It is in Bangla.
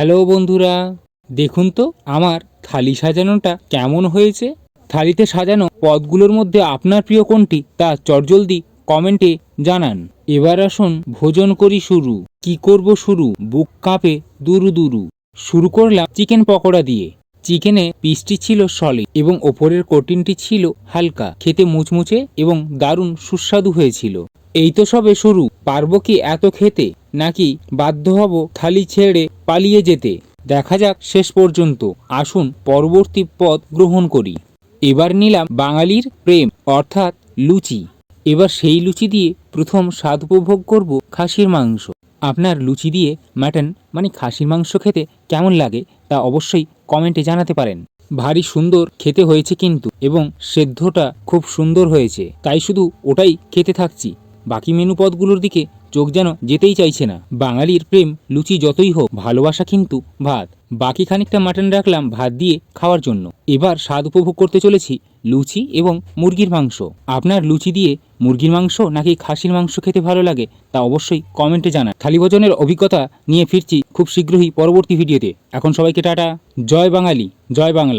হ্যালো বন্ধুরা, দেখুন তো আমার থালি সাজানোটা কেমন হয়েছে। থালিতে সাজানো পদগুলোর মধ্যে আপনার প্রিয় কোনটি তা চটজলদি কমেন্টে জানান। এবার আসুন ভোজন করি শুরু। কি করব শুরু? বুক কাঁপে দুরু দুরু। শুরু করলাম চিকেন পকোড়া দিয়ে। চিকেনে পিসটি ছিল সলিড এবং ওপরের কোটিনটি ছিল হালকা। খেতে মুচমুচে এবং দারুণ সুস্বাদু হয়েছিল। এই তো সবে শুরু। পারব কি এত খেতে? নাকি বাধ্য হব থালি ছেড়ে পালিয়ে যেতে? দেখা যাক শেষ পর্যন্ত। আসুন পরবর্তী পদ গ্রহণ করি। এবার নিলাম বাঙালির প্রেম, অর্থাৎ লুচি। এবার সেই লুচি দিয়ে প্রথম স্বাদ উপভোগ করব খাসির মাংস। আপনার লুচি দিয়ে মাটন মানে খাসির মাংস খেতে কেমন লাগে তা অবশ্যই কমেন্টে জানাতে পারেন। ভারী সুন্দর খেতে হয়েছে কিন্তু, এবং সেদ্ধটা খুব সুন্দর হয়েছে। তাই শুধু ওটাই খেতে থাকছি। বাকি মেনু পদগুলোর দিকে চোখ যেন যেতেই চাইছে না। বাঙালির প্রেম লুচি যতই হোক, ভালোবাসা কিন্তু ভাত। বাকি খানিকটা মাটন রাখলাম ভাত দিয়ে খাওয়ার জন্য। এবার স্বাদ উপভোগ করতে চলেছি লুচি এবং মুরগির মাংস। আপনার লুচি দিয়ে মুরগির মাংস নাকি খাসির মাংস খেতে ভালো লাগে তা অবশ্যই কমেন্টে জানান। থালি ভোজনের অভিজ্ঞতা নিয়ে ফিরছি খুব শীঘ্রই পরবর্তী ভিডিওতে। এখন সবাইকে টাটা। জয় বাঙালি, জয় বাংলা।